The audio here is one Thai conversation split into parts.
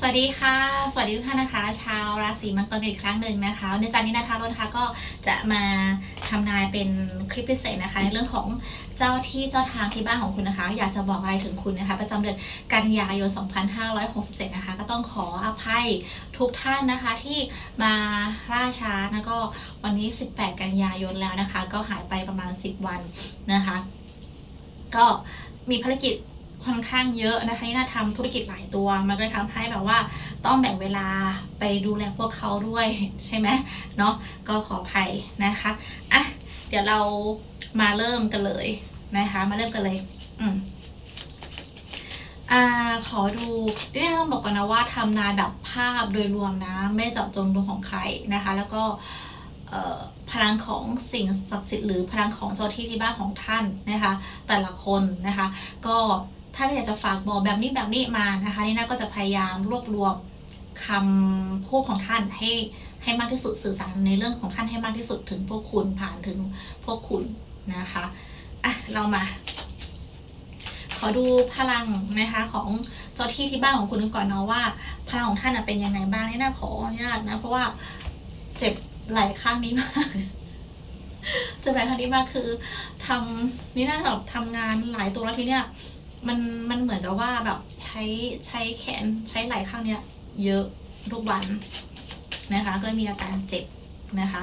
สวัสดีค่ะ สวัสดีทุกท่านนะคะ ชาวราศีมังกรอีกครั้งหนึ่งนะคะในจานนี้นะคะรถนะคะก็จะมาทำนายเป็นคลิปพิเศษนะคะในเรื่องของเจ้าที่เจ้าทางที่บ้านของคุณนะคะ อยากจะบอกอะไรถึงคุณนะคะ ประจำเดือนกันยายน 2567 นะคะ ก็ต้องขออภัยทุกท่านนะคะที่มาล่าช้าแล้วก็วันนี้ 18 กันยายนแล้วนะคะ ก็หายไปประมาณ 10 วันนะคะ ก็มีภารกิจ ค่อนข้างเยอะนะคะที่น่าทำธุรกิจหลายตัว มันก็เลยทำให้แบบว่าต้องแบ่งเวลาไปดูแลพวกเขาด้วยใช่ไหมเนาะก็ขออภัยนะคะอะเดี๋ยวเรามาเริ่มกันเลยนะคะ มาเริ่มกันเลยอืมอ่าขอดูที่นี่ต้องบอกก่อนนะว่าทำนายแบบภาพโดยรวมนะ ไม่เจาะจงดวงของใครนะคะ แล้วก็พลังของสิ่งศักดิ์สิทธิ์หรือพลังของเจ้าที่ที่บ้านของท่านนะคะ แต่ละคนนะคะ ก็ ถ้าอยากจะฝากบอกแบบนี้แบบนี้มานะคะนี่น่าก็จะพยายามรวบรวมคำพูดของท่านให้ให้มากที่สุดสื่อสารในเรื่องของท่านให้มากที่สุดถึงพวกคุณผ่านถึงพวกคุณนะคะอะเรามา ขอดูพลังนะคะของเจ้าที่ที่บ้านของคุณก่อนเนาะว่า พลังของท่านเป็นยังไงบ้างนี่น่าขออนุญาตนะเพราะว่าเจ็บไหล่ข้างนี้มากเจ็บไหล่ข้างนี้มากคือทำนี่น่าแบบทำงานหลายตัวแล้วทีเนี้ย มันมันเหมือนกับว่าแบบใช้ใช้แขนใช้ไหล่ข้างเนี้ย เยอะทุกวันนะคะ ก็มีอาการเจ็บนะคะ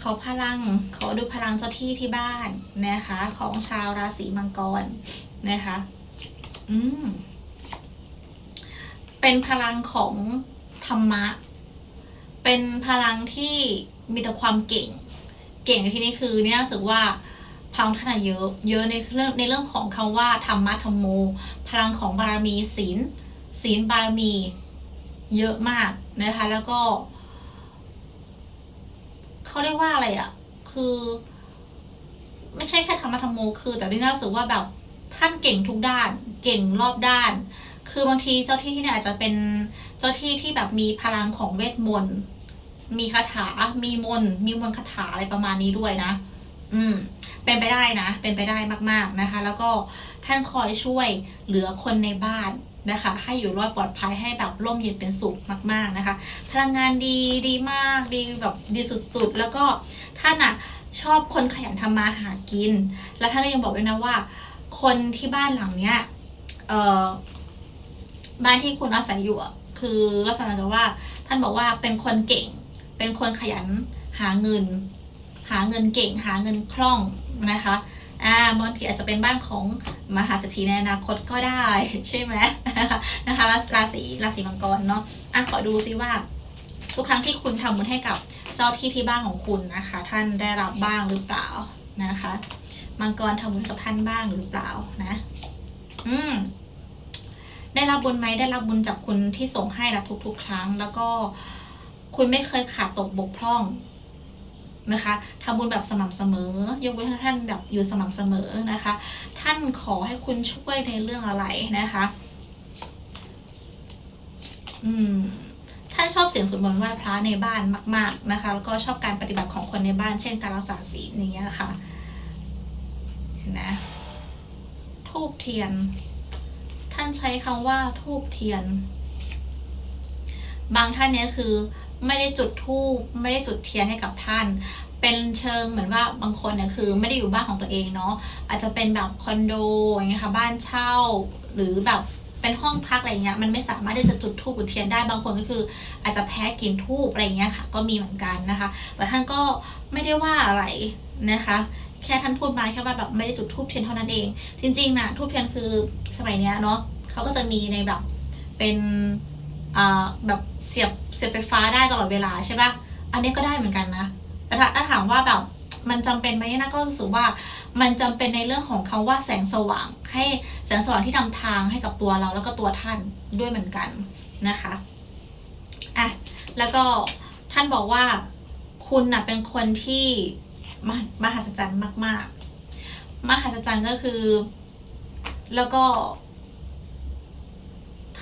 ขอพลังขอดูพลังเจ้าที่ที่บ้านนะคะ ของชาวราศีมังกรนะคะ อืมเป็นพลังของธรรมะ เป็นพลังที่มีแต่ความเก่ง เก่งที่นี้คือนี่น่าสึกว่า พลังท่านเยอะเยอะในเรื่องในเรื่องของคำว่าธรรมะธรรมโม พลังของบารมีศีลศีลบารมีเยอะมากนะคะแล้วก็เขาเรียกว่าอะไรอะ่ะ คือ ไม่ใช่แค่ธรรมะธรรมโมคือ แต่นี่น่ารู้สึกว่าแบบท่านเก่งทุกด้าน เก่งรอบด้าน คือบางทีเจ้าที่ที่เนี่ยอาจจะเป็นเจ้าที่ที่แบบมีพลังของเวทมนต์มีคาถา มีมนต์มีมนต์คาถาอะไรประมาณนี้ด้วยนะ อืม เป็นไปได้นะ เป็นไปได้มาก ๆนะคะ แล้วก็ท่านคอยช่วยเหลือคนในบ้านนะคะ ให้อยู่รอดปลอดภัยให้แบบร่มเย็นเป็นสุขมากๆนะคะ พลังงานดีดีมากดีแบบดีสุดๆ แล้วก็ท่านอะชอบคนขยันทำมาหากิน แล้วท่านก็ยังบอกด้วยนะว่า คนที่บ้านหลังเนี้ยเอ่อบ้านที่คุณอาศัยอยู่คือลักษณะกับว่า ท่านบอกว่าเป็นคนเก่ง เป็นคนขยันหาเงิน หาเงินเก่งหาเงินคล่องนะคะอ่าบางทีอาจจะเป็นบ้านของมหาเศรษฐีในอนาคตก็ได้ใช่ไหมนะคะราศีราศีมังกรเนาะอะขอดูซิว่า ทุกครั้งที่คุณทำบุญให้กับเจ้าที่ที่บ้านของคุณนะคะ ท่านได้รับบ้างหรือเปล่านะคะ มังกรทำบุญกับท่านบ้างหรือเปล่านะ อืมได้รับบุญไหมได้รับบุญจากคุณที่ส่งให้นะทุกๆ ครั้ง แล้วก็คุณไม่เคยขาดตกบกพร่อง นะคะทำบุญแบบสม่ำเสมอยกเว้นถ้ท่านแบบอยู่สม่ำเสมอนะคะ ท่านขอให้คุณช่วยในเรื่องอะไรนะคะ อืมท่านชอบเสียงสวดมนต์ไหว้พระในบ้านมาก ๆนะคะ แล้วก็ชอบการปฏิบัติของคนในบ้าน เช่นการรักษาศีลอย่างเงี้ยค่ะเห็นไหมทูบเทียน ท่านใช้คำว่าทูบเทียน บางท่านเนี่ยคือ ไม่ได้จุดทูบไม่ได้จุดเทียนให้กับท่าน เป็นเชิงเหมือนว่าบางคนเนี่ยคือไม่ได้อยู่บ้านของตัวเองเนาะอาจจะเป็นแบบคอนโดอย่างเงี้ยค่ะบ้านเช่า หรือแบบเป็นห้องพักอะไรเงี้ยมันไม่สามารถที่จะจุดทูบจุดเทียนได้บางคนก็คือ อาจจะแพ้กลิ่นทูบอะไรเงี้ยค่ะ ก็มีเหมือนกันนะคะ แต่ท่านก็ไม่ได้ว่าอะไรนะคะ แค่ท่านพูดมาแค่ว่าแบบไม่ได้จุดทูบเทียนเท่านั้นเอง จริงๆนะทูบเทียนคือสมัยเนี้ยเนาะเขาก็จะมีในแบบเป็น แบบเสียบเสียบไฟฟ้าได้ตลอดเวลาใช่ปะอันนี้ก็ได้เหมือนกันนะแต่ถ้าถามว่าแบบมันจำเป็นไหมนะก็รู้สึกว่ามันจำเป็นในเรื่องของคำว่าแสงสว่าง ให้แสงสว่างที่นำทางให้กับตัวเราแล้วก็ตัวท่านด้วยเหมือนกันนะคะอะแล้วก็ท่านบอกว่าคุณน่ะเป็นคนที่มหัศมหัศจรรย์มาก ๆ มหัศจรรย์ก็คือ แล้วก็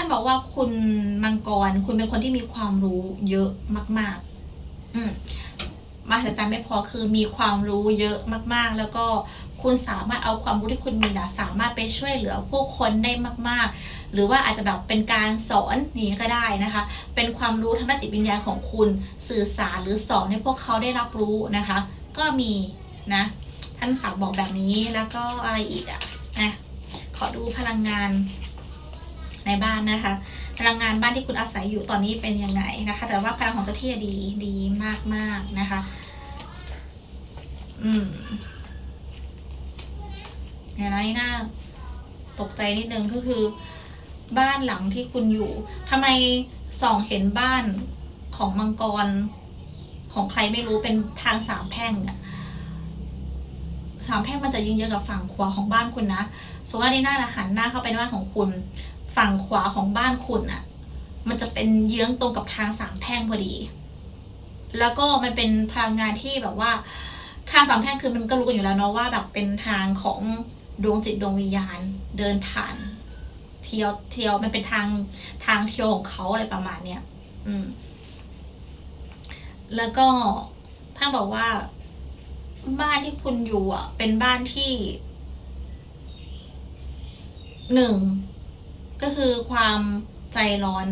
านบอกว่าคุณมังกร คุณเป็นคนที่มีความรู้เยอะมาก ๆ อืมมหัศจรรย์ไม่พอคือมีความรู้เยอะมากๆ แล้วก็คุณสามารถเอาความรู้ที่คุณมีนะสามารถไปช่วยเหลือผู้คนได้มาก ๆ หรือว่าอาจจะแบบเป็นการสอนนี้ก็ได้นะคะ เป็นความรู้ทางด้านจิตวิญญาณของคุณสื่อสารหรือสอนให้พวกเขาได้รับรู้นะคะ ก็มีนะ ท่านฝากบอกแบบนี้แล้วก็อะไรอีกอะ่ะนะขอดูพลังงาน ในบ้านนะคะพลังงานบ้านที่คุณอาศัยอยู่ตอนนี้เป็นยังไงนะคะ แต่ว่าพลังของเจ้าที่ดีดีมากมากๆนะคะ อืมเนี่ยนะนี่น่าตกใจนิดนึงก็คือ บ้านหลังที่คุณอยู่ทำไมส่องเห็นบ้านของมังกรของใครไม่รู้เป็นทางสามแพร่งอะสามแพร่งมันจะยิงเยอะกับฝั่งขวาของบ้านคุณนะสมมติว่านี่หน้าหันหน้าเข้าไปในบ้านของคุณ ฝั่งขวาของบ้านคุณอะมันจะเป็นเยื้องตรงกับทางสามแพร่งพอดี แล้วก็มันเป็นพลังงานที่แบบว่าทางสามแพร่งคือมันก็รู้กันอยู่แล้วเนาะว่าแบบเป็นทางของดวงจิตดวงวิญญาณเดินผ่านเที่ยวเที่ยวมันเป็นทางทางเที่ยวของเขาอะไรประมาณเนี้ยอืม แล้วก็ท่านบอกว่าบ้านที่คุณอยู่อะ เป็นบ้านที่หนึ่ง ก็คือความใจร้อน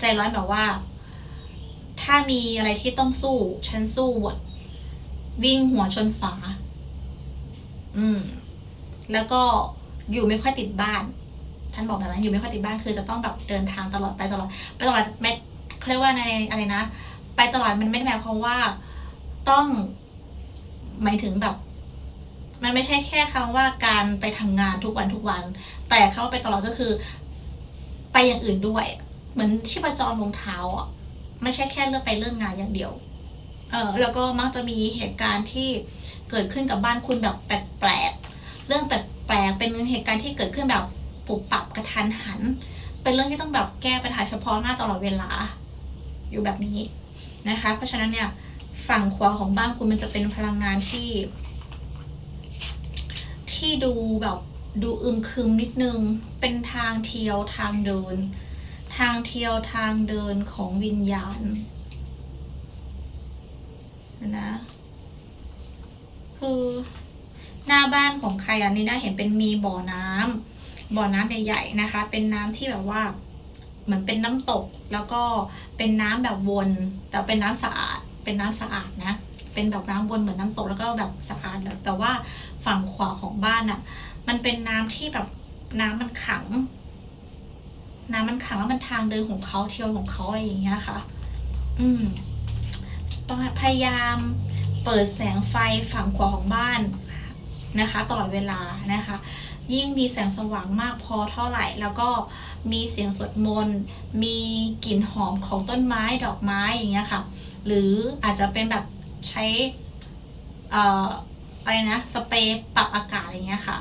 ใจร้อนแบบว่า ถ้ามีอะไรที่ต้องสู้ ฉันสู้หมดวิ่งหัวชนฝา อืม แล้วก็อยู่ไม่ค่อยติดบ้าน ท่านบอกแบบนั้นอยู่ไม่ค่อยติดบ้านคือจะต้องแบบเดินทางตลอดไปตลอด ไปตลอดไม่เขาเรียกว่าในอะไรนะ ไปตลอดมันไม่ได้หมายความว่าต้องหมายถึงแบบ มันไม่ใช่แค่คำว่าการไปทำงานทุกวันทุกวัน แต่คำว่าไปตลอดก็คือ ไปอย่างอื่นด้วย เหมือนชีพจรลงเท้าอะไม่ใช่แค่เลือกไปเรื่องงานอย่างเดียว เออแล้วก็มักจะมีเหตุการณ์ที่เกิดขึ้นกับบ้านคุณแบบแปลกๆเรื่องแปลกๆเป็นเหตุการณ์ที่เกิดขึ้นแบบปุบปับกระทันหัน เป็นเรื่องที่ต้องแบบแก้ปัญหาเฉพาะหน้าตลอดเวลา อยู่แบบนี้นะคะ เพราะฉะนั้นเนี่ยฝั่งขวาของบ้านคุณมันจะเป็นพลังงานที่ ที่ดูแบบดูอึมครึมนิดนึง เป็นทางเที่ยวทางเดิน ทางเที่ยวทางเดินของวิญญาณนะคือหน้าบ้านของใครอันนี้น่าเห็นเป็นมีบ่อน้ำบ่อน้ำใหญ่ๆนะคะ เป็นน้ำที่แบบว่าเหมือนเป็นน้ำตก แล้วก็เป็นน้ำแบบวน แต่เป็นน้ำสะอาด เป็นน้ำสะอาดนะ เป็นแบบน้ำวนเหมือนน้ำตกแล้วก็แบบสะอาดแต่ว่าฝั่งขวาของบ้านอะ่ะ มันเป็นน้ำที่แบบน้ำมันขัง น้ำมันขังแล้วมันทางเดินของเขาเที่ยวของเขาอะไรอย่างเงี้ยค่ะ อืมพยายามเปิดแสงไฟฝั่งขวาของบ้านนะคะ ตลอดเวลานะคะ ยิ่งมีแสงสว่างมากพอเท่าไหร่ แล้วก็มีเสียงสวดมนต์มีกลิ่นหอมของต้นไม้ดอกไม้อย่างเงี้ยค่ะ หรืออาจจะเป็นแบบ ใช้เอ่ออะไรนะสเปรย์ปรับอากาศอะไรเงี้ยค่ะ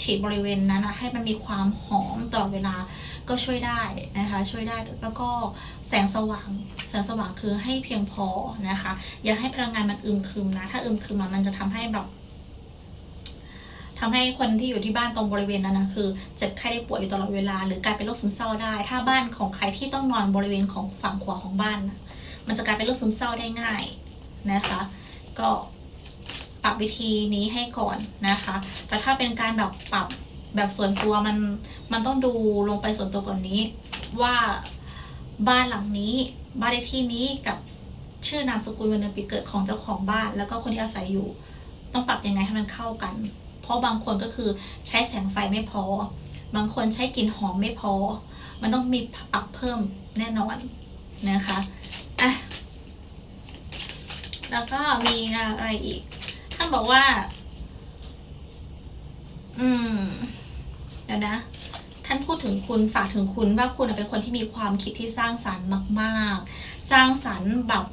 ฉีดบริเวณนั้นนะให้มันมีความหอมตลอดเวลาก็ช่วยได้นะคะ ช่วยได้แล้วก็แสงสว่างแสงสว่างคือให้เพียงพอนะคะ อย่าให้พลังงานมันอึมครึมนะ ถ้าอึมครึมมันจะทำให้แบบทำให้คนที่อยู่ที่บ้านตรงบริเวณนั้นนะคือเจ็บไข้ได้ป่วยอยู่ตลอดเวลา หรือกลายเป็นโรคซึมเศร้าได้ ถ้าบ้านของใครที่ต้องนอนบริเวณของฝั่งขวาของบ้านนะมันจะกลายเป็นโรคซึมเศร้าได้ง่าย นะคะ ก็ปรับวิธีนี้ให้ก่อนนะคะ แต่ถ้าเป็นการแบบปรับแบบส่วนตัวมันมันต้องดูลงไปส่วนตัวก่อนนี้ ว่าบ้านหลังนี้ บ้านเลขที่นี้กับชื่อนามสกุลวันเดือนปีเกิดของเจ้าของบ้าน แล้วก็คนที่อาศัยอยู่ ต้องปรับยังไงให้มันเข้ากัน เพราะบางคนก็คือใช้แสงไฟไม่พอ บางคนใช้กลิ่นหอมไม่พอ มันต้องมีปรับเพิ่มแน่นอนนะคะอะ แล้วก็มีอะไรอีก ท่านบอกว่า อืม เดี๋ยวนะ ท่านพูดถึงคุณฝากถึงคุณว่าคุณเป็นคนที่มีความคิดที่สร้างสรรค์มาก ๆ สร้างสรรค์แบบ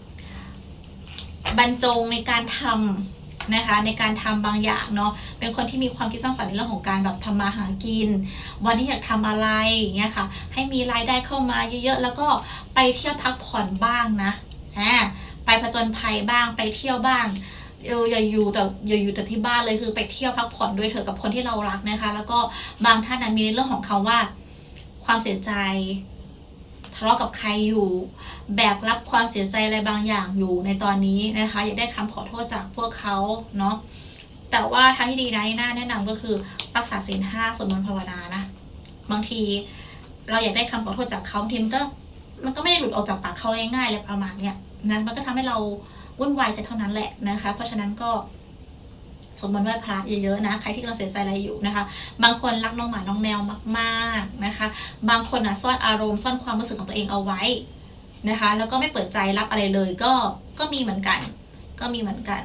บรรจงในการทำนะคะในการทำบางอย่างเนาะเป็นคนที่มีความคิดสร้างสรรค์ในเรื่องของการแบบทำมาหากิน วันที่อยากทำอะไรอย่างเงี้ยค่ะ ให้มีรายได้เข้ามาเยอะๆ แล้วก็ไปเที่ยวพักผ่อนบ้างนะ อ่าไปผจญภัยบ้างไปเที่ยวบ้างเอออย่าอยู่แต่อย่าอยู่แต่ที่บ้านเลยคือไปเที่ยวพักผ่อนด้วยเถอะกับคนที่เรารักนะคะ แล้วก็บางท่านนะมีในเรื่องของคาว่า ความเสียใจทะเลาะกับใครอยู่แบกรับความเสียใจอะไรบางอย่างอยู่ในตอนนี้นะคะ อยากได้คำขอโทษจากพวกเขาเนาะแต่ว่าทางที่ดีนะที่น่าแนะนำก็คือรักษาศีลห้าสวดมนต์ภาวนานะบางที เราอยากได้คำขอโทษจากเขาทีมันก็ มันก็ไม่ได้หลุดออกจากปากเขาง่ายๆเลยประมาณเนี้ย นะมันก็ทำให้เราวุ่นวายใจเท่านั้นแหละนะคะ เพราะฉะนั้นก็สวดมต์ไหว้พระเยอะๆนะ ใครที่กำลังเสียใจอะไรอยู่นะคะ บางคนรักน้องหมาน้องแมวมากๆนะคะ บางคนอะซ่อนอารมณ์ซ่อนความรู้สึกของตัวเองเอาไว้นะคะ แล้วก็ไม่เปิดใจรับอะไรเลย ก็ก็มีเหมือนกัน ก็มีเหมือนกัน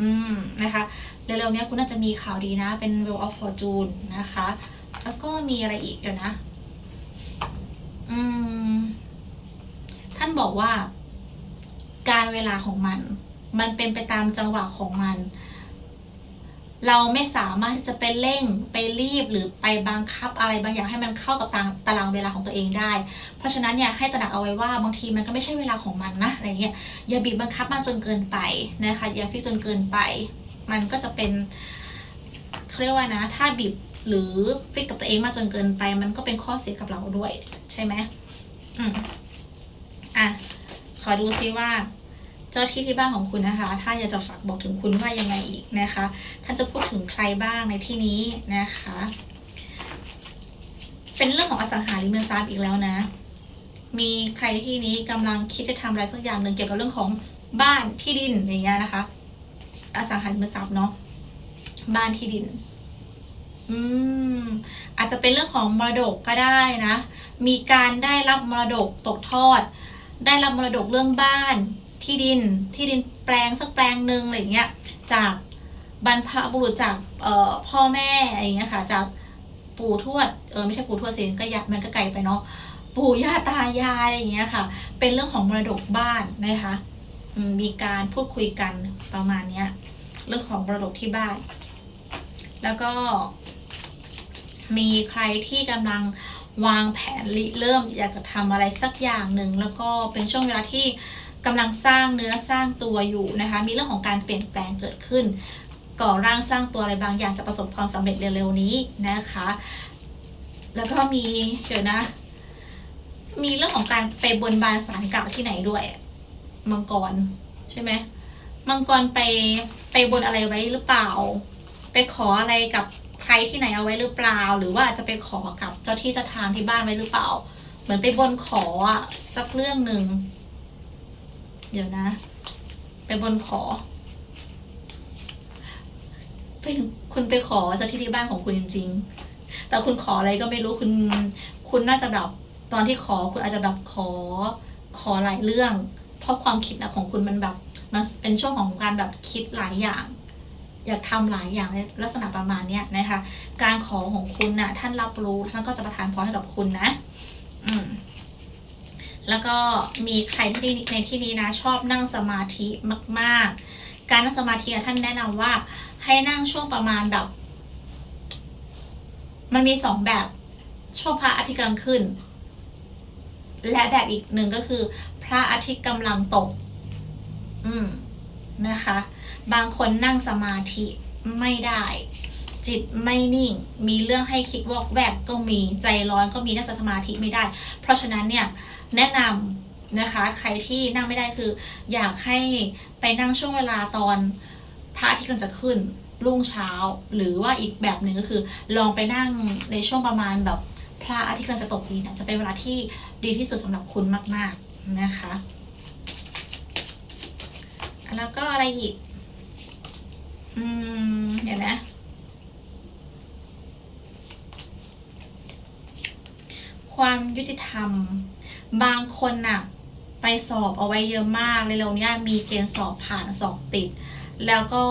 อืมนะคะเร็วๆนี้คุณน่าจะมีข่าวดีนะ เป็น Wheel of Fortune นะคะ แล้วก็มีอะไรอีกเดี๋ยวนะ อืม ท่านบอกว่า การเวลาของมัน มันเป็นไปตามจังหวะของมัน เราไม่สามารถที่จะไปเร่งไปรีบหรือไปบังคับอะไรบางอย่างให้มันเข้ากับตารางตารางเวลาของตัวเองได้ เพราะฉะนั้นเนี่ยให้ตระหนักเอาไว้ว่าบางทีมันก็ไม่ใช่เวลาของมันนะอะไรเงี้ยอย่าบีบบังคับมากจนเกินไปนะคะอย่าฟิกจนเกินไป มันก็จะเป็นเขาเรียกว่านะ ถ้าบีบหรือฟิกกับตัวเองมากจนเกินไป มันก็เป็นข้อเสียกับเราด้วย ใช่ไหมอืมอะ ขอดูซิว่า เจ้าที่ที่บ้านของคุณนะคะ ถ้าอยากจะฝากบอกถึงคุณว่ายังไงอีกนะคะ ท่านจะพูดถึงใครบ้างในที่นี้นะคะ เป็นเรื่องของอสังหาริมทรัพย์อีกแล้วนะ มีใครในที่นี้กำลังคิดจะทำอะไรสักอย่างหนึ่งเกี่ยวกับเรื่องของบ้านที่ดินอย่างเงี้ยนะคะ อสังหาริมทรัพย์เนาะ บ้านที่ดินอืมอาจจะเป็นเรื่องของมรดกก็ได้นะ มีการได้รับมรดกตกทอด ได้รับมรดกเรื่องบ้าน ที่ดินที่ดินแปลงสักแปลงหนึ่งอะไรอย่างเงี้ยจากบรรพบุรุษจากเอ่อพ่อแม่อะไรอย่างเงี้ยค่ะ จากปู่ทวดเออไม่ใช่ปู่ทวดสิก็ยะมันก็ไกลไปเนาะปู่ย่าตายายอะไรอย่างเงี้ยค่ะ เป็นเรื่องของมรดกบ้านนะคะมีการพูดคุยกันประมาณเนี้ยเรื่องของมรดกที่บ้าน แล้วก็ มีใครที่กำลังวางแผนริเริ่มอยากจะทำอะไรสักอย่างหนึ่งแล้วก็เป็นช่วงเวลาที่กำลังสร้างเนื้อสร้างตัวอยู่นะคะ มีเรื่องของการเปลี่ยนแปลงเกิดขึ้น ก่อร่างสร้างตัวอะไรบางอย่างจะประสบความสำเร็จเร็วๆนี้นะคะ แล้วก็มีเดี๋ยวนะ มีเรื่องของการไปบนบานสารกล่าที่ไหนด้วยมังกรใช่ไหมมังกรไปไปบนอะไรไว้หรือเปล่า ไปขออะไรกับ ใครที่ไหนเอาไว้หรือเปล่า หรือว่าจจะไปขอกับเจ้าที่เจ้าทางที่บ้านไว้หรือเปล่า เหมือนไปบนขออะสักเรื่องหนึ่งเดี๋ยวนะ ไปบนขอเป็นคุณไปขอเจ้าที่ที่บ้านของคุณจริง ๆ แต่คุณขออะไรก็ไม่รู้คุณ คุณน่าจะแบบตอนที่ขอคุณอาจจะแบบขอขอหลายเรื่อง เพราะความคิดนะของคุณมันแบบมันเป็นช่วงของการแบบคิดหลายอย่าง อยากทำหลายอย่างในลักษณะประมาณเนี้ยนะคะ การขอของคุณน่ะท่านรับรู้ท่านก็จะประทานพรให้กับคุณนะ อืมแล้วก็มีใครที่ในที่นี้นะชอบนั่งสมาธิมาก ๆ การนั่งสมาธิท่านแนะนำว่า ให้นั่งช่วงประมาณแบบ มันมีสองแบบช่วงพระอาทิตย์กำลังขึ้น และแบบอีกหนึ่งก็คือ พระอาทิตย์กำลังตก อืม นะคะ บางคนนั่งสมาธิไม่ได้ จิตไม่นิ่ง มีเรื่องให้คิดวอกแวกก็มีใจร้อนก็มีนั่งสมาธิไม่ได้ เพราะฉะนั้นเนี่ยแนะนำนะคะใครที่นั่งไม่ได้คือ อยากให้ไปนั่งช่วงเวลาตอนพระอาทิตย์กำลังจะขึ้นรุ่งเช้า หรือว่าอีกแบบหนึ่งก็คือ ลองไปนั่งในช่วงประมาณแบบพระอาทิตย์กำลังจะตกดินนะจะเป็นเวลาที่ดีที่สุดสำหรับคุณมาก ๆนะคะ แล้วก็อะไรอีก อืม เดี๋ยวนะ ความยุติธรรม บางคนน่ะ ไปสอบเอาไว้เยอะมากเลยเราเนี้ยมีเกณฑ์สอบผ่านสอบติด แล้วก็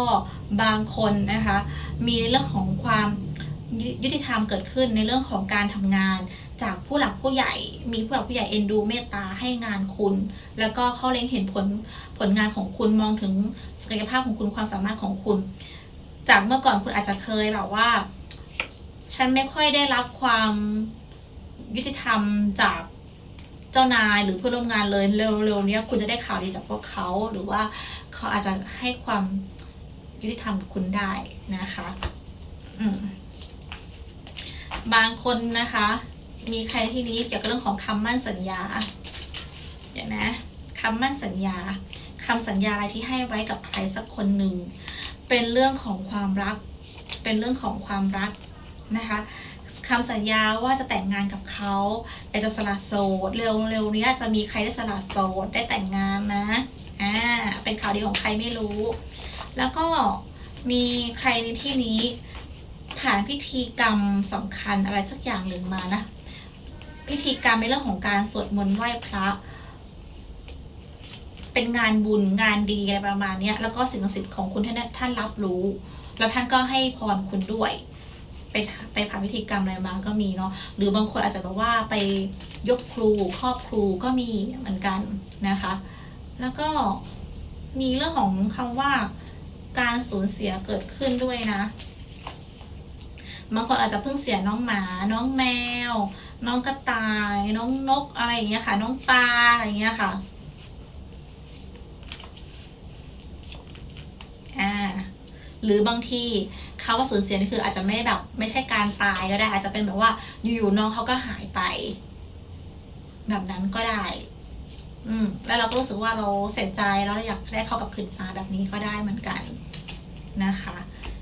บางคนนะคะ มีในเรื่องของความ ยุติธรรมเกิดขึ้นในเรื่องของการทำงาน จากผู้หลักผู้ใหญ่ มีผู้หลักผู้ใหญ่เอ็นดูเมตตาให้งานคุณ แล้วก็เขาเล็งเห็นผลผลงานของคุณมองถึงศักยภาพของคุณความสามารถของคุณ จากเมื่อก่อนคุณอาจจะเคยแบบว่า ฉันไม่ค่อยได้รับความยุติธรรมจากเจ้านายหรือเพื่อนร่วมงานเลยเร็วๆนี้คุณจะได้ข่าวดีจากพวกเขาหรือว่าเขาอาจจะให้ความยุติธรรมกับคุณได้นะคะ อืม บางคนนะคะ มีใครที่นี้เกี่ยวกับเรื่องของคำมั่นสัญญาเดี๋ยวนะคำมั่นสัญญาคำสัญญาอะไรที่ให้ไว้กับใครสักคนหนึ่ง เป็นเรื่องของความรัก เป็นเรื่องของความรักนะคะคำสัญญาว่าจะแต่งงานกับเขาแต่จะสละโสดเร็วๆเนี้ยจะมีใครได้สละโสดได้แต่งงานนะอ่าเป็นข่าวดีของใครไม่รู้ แล้วก็มีใครในที่นี้ ผ่านพิธีกรรมสำคัญอะไรสักอย่างหนึ่งมานะ พิธีกรรมในเรื่องของการสวดมนต์ไหว้พระ เป็นงานบุญงานดีอะไรประมาณเนี้ยแล้วก็สิ่งศักดิ์สิทธิ์ของคุณท่านท่านรับรู้ แล้วท่านก็ให้พรคุณด้วย ไปไปผ่านพิธีกรรมอะไรมาก็มีเนาะหรือบางคนอาจจะแบบว่าไปยกครูครอบครูก็มีเหมือนกันนะคะ แล้วก็มีเรื่องของคำว่าการสูญเสียเกิดขึ้นด้วยนะ บางคนอาจจะเพิ่งเสียน้องหมา น้องแมว น้องกระต่าย น้องนกอะไรอย่างเงี้ยค่ะ น้องปลาอะไรอย่างเงี้ยค่ะอ่าหรือบางทีคำว่าสูญเสียนี่คืออาจจะไม่แบบไม่ใช่การตายก็ได้ อาจจะเป็นแบบว่าอยู่ๆน้องเขาก็หายไป แบบนั้นก็ได้ อืม แล้วเราก็รู้สึกว่าเราเสียใจแล้วเราอยากได้เขากับคืนมาแบบนี้ก็ได้เหมือนกันนะคะ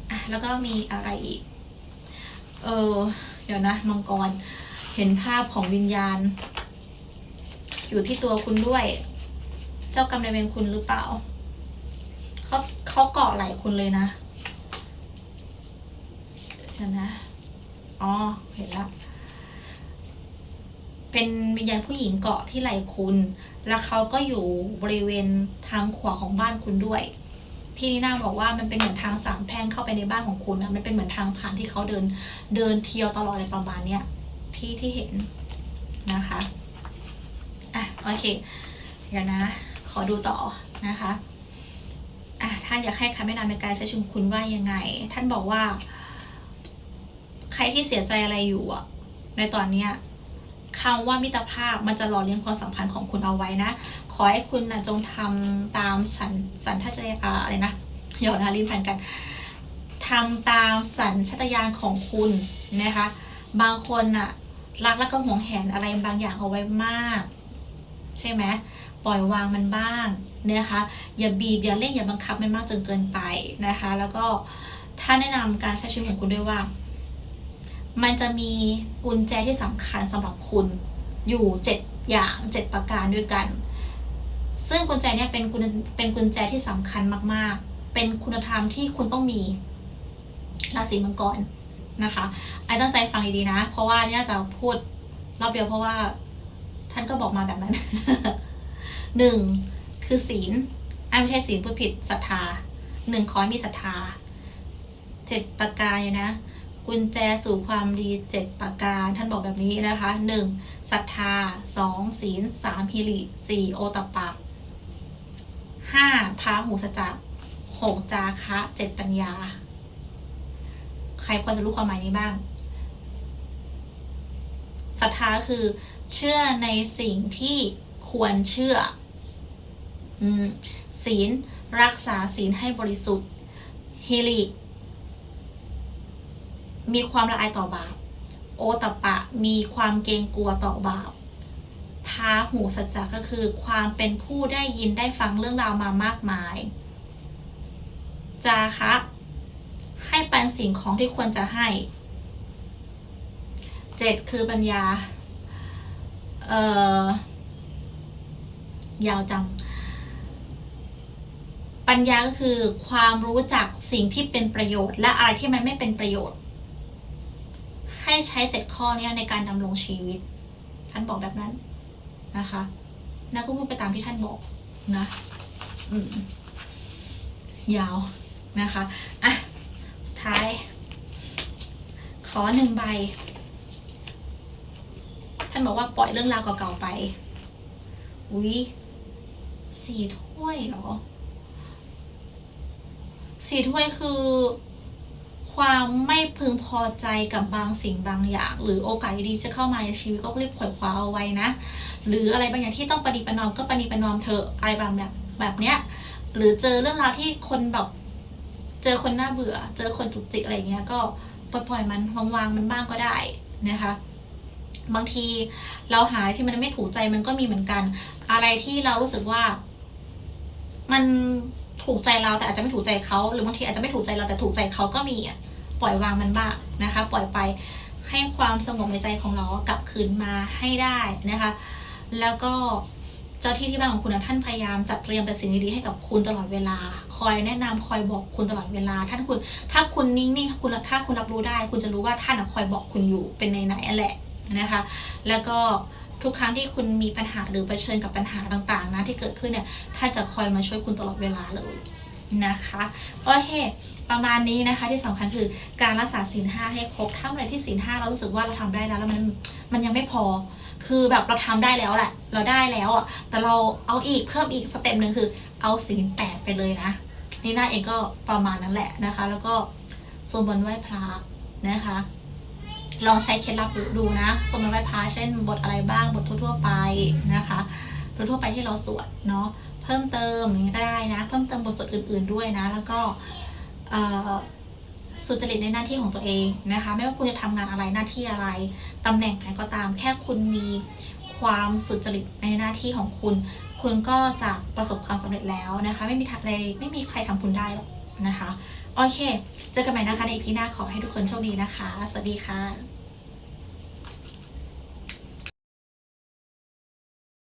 อะแล้วก็มีอะไรอีก เออ เดี๋ยวนะมังกร เห็นภาพของวิญญาณ อยู่ที่ตัวคุณด้วย เจ้ากรรมนายเวรคุณหรือเปล่าเขาเขาเกาะไหล่คุณเลยนะเดี๋ยวนะ อ๋อ เห็นแล้วเป็นวิญญาณผู้หญิงเกาะที่ไหล่คุณ แล้วเขาก็อยู่บริเวณทางขวาของบ้านคุณด้วย ที่นี่นาบอกว่ามันเป็นเหมือนทางสามแพร่งเข้าไปในบ้านของคุณนะมันเป็นเหมือนทางผ่านที่เขาเดินเดินเที่ยวตลอดอะไรประมาณเนี้ยที่ที่เห็นนะคะอะโอเคเดี๋ยวนะ ขอดูต่อนะคะอะท่านอยากให้คำแนะนำในการใช้ชีวิตคุณว่ายังไง ท่านบอกว่า ใครที่เสียใจอะไรอยู่อะในตอนเนี้ยคำว่ามิตรภาพมันจะหล่อเลี้ยงความสัมพันธ์ของคุณเอาไว้นะ อให้คุณนะจงทำตามสันสันทัศยาอะไรนะหยอดนะลิ้นพันกันทำตามสัญชาตญาณของคุณนะคะ บางคนน่ะรักแล้วก็หวงแหนอะไรบางอย่างเอาไว้มาก ใช่ไหมปล่อยวางมันบ้างนะคะ อย่าบีบอย่าเล่นอย่าบังคับมันมากจนเกินไปนะคะ แล้วก็ถ้าแนะนำการใช้ชีวิตของคุณด้วยว่า มันจะมีกุญแจที่สำคัญสำหรับคุณอยู่เจ็ดอย่างเจ็ดประการด้วยกัน ซึ่งกุญแจเนี่ยเป็นกุญเป็นกุญแจที่สำคัญมากๆ เป็นคุณธรรมที่คุณต้องมีราศีมังกรนะคะไอ้ตั้งใจฟังดีๆนะ เพราะว่าเนี่ยจะพูดรอบเดียวเพราะว่าท่านก็บอกมาแบบนั้นหนึ่งคือศีลอะไม่ใช่ศีลพูดผิดศรัทธาหนึ่งขอมีศรัทธาเจ็ดประการนะกุญแจสู่ความดีเจ็ดประการ ท่านบอกแบบนี้นะคะหนึ่งศรัทธาสองศีลสามฮิริสี่โอตปะ ห้าพาหูสจักหกจาคะเจ็ดปัญญา ใครพอจะรู้ความหมายนี้บ้างศรัทธาคือเชื่อในสิ่งที่ควรเชื่ออศีลรักษาศีลให้บริสุทธิ์ฮิริมีความละอายต่อบาป โอตปะมีความเกรงกลัวต่อบาป พาหูสัจจะก็คือ ความเป็นผู้ได้ยินได้ฟังเรื่องราวมามากมาย จาคะ ให้ปันสิ่งของที่ควรจะให้เจ็ดคือปัญญา เอ่อ ยาวจัง ปัญญาก็คือความรู้จักสิ่งที่เป็นประโยชน์ และอะไรที่มันไม่เป็นประโยชน์ ให้ใช้เจ็ดข้อนี้ในการดำรงชีวิต ท่านบอกแบบนั้น นะคะนะก็พูดไปตามที่ท่านบอกนะอืมยาวนะคะอะสุดท้าย ขอหนึ่งใบ ท่านบอกว่าปล่อยเรื่องราวเก่าๆไปอุ้ยสี่ถ้วยเหรอสี่ถ้วยคือ ความไม่พึงพอใจกับบางสิ่งบางอย่าง หรือโอกาสดีๆจะเข้ามาในชีวิตก็รีบขวอยคว้าเอาไว้นะ หรืออะไรบางอย่างที่ต้องปฏิประนอมก็ปฏิประนอมเถอะอะไรแบบแบบแบบเนี้ยหรือเจอเรื่องราวที่คนแบบเจอคนน่าเบื่อ เจอคนจุกจิกอะไรเงี้ยก็ปล่อยมันวางๆมันบ้างก็ได้นะคะ บางทีเราหาอะไรที่มันไม่ถูกใจมันก็มีเหมือนกัน อะไรที่เรารู้สึกว่ามัน ถูกใจเราแต่อาจจะไม่ถูกใจเขาหรือบางทีอาจจะไม่ถูกใจเราแต่ถูกใจเขาก็มีอะปล่อยวางมันบ้างนะคะ ปล่อยไปให้ความสงบในใจของเรากลับคืนมาให้ได้นะคะ แล้วก็เจ้าที่ที่บ้านของคุณท่านพยายามจัดเตรียมแต่สิ่งดีๆให้กับคุณตลอดเวลา คอยแนะนำคอยบอกคุณตลอดเวลา ท่านคุณ ถ้าคุณนิ่งๆถ้าคุณถ้าคุณรับรู้ได้ คุณจะรู้ว่าท่านคอยบอกคุณอยู่เป็นในไหนแหละนะคะ แล้วก็ ทุกครั้งที่คุณมีปัญหาหรือเผชิญกับปัญหาต่างๆนะที่เกิดขึ้นเนี่ยท่านจะคอยมาช่วยคุณตลอดเวลาเลยนะคะโอเค ประมาณนี้นะคะที่สำคัญคือการรักษาศีลห้าให้ครบถ้าเมื่อไรที่ศีลห้าเรารู้สึกว่าเราทำได้แล้วแล้วมันมันยังไม่พอ คือแบบเราทำได้แล้วแหละเราได้แล้วอะแต่เราเอาอีกเพิ่มอีกสเต็ปหนึ่งคือ เอาศีลแปดไปเลยนะนี่น่าเองก็ประมาณนั้นแหละนะคะ แล้วก็สวดมนต์ไหว้พระนะคะ ลองใช้เคล็ดลับดูดูนะสวดมนต์ไหว้พระเช่นบทอะไรบ้างบททั่วๆไปนะคะทั่วไปที่เราสวดเนาะเพิ่มเติมอย่างนี้ก็ได้นะ เพิ่มเติมบทสวดอื่น ๆด้วยนะ แล้วก็สุจริตในหน้าที่ของตัวเองนะคะ ไม่ว่าคุณจะทำงานอะไรหน้าที่อะไรตำแหน่งไหนก็ตาม แค่คุณมีความสุจริตในหน้าที่ของคุณ คุณก็จะประสบความสำเร็จแล้วนะคะ ไม่มีทางใดไม่มีใครทำคุณได้หรอก นะคะ โอเค เจอกันใหม่นะคะในอีพีหน้าขอให้ทุกคนโชคดีนะคะ สวัสดีค่ะ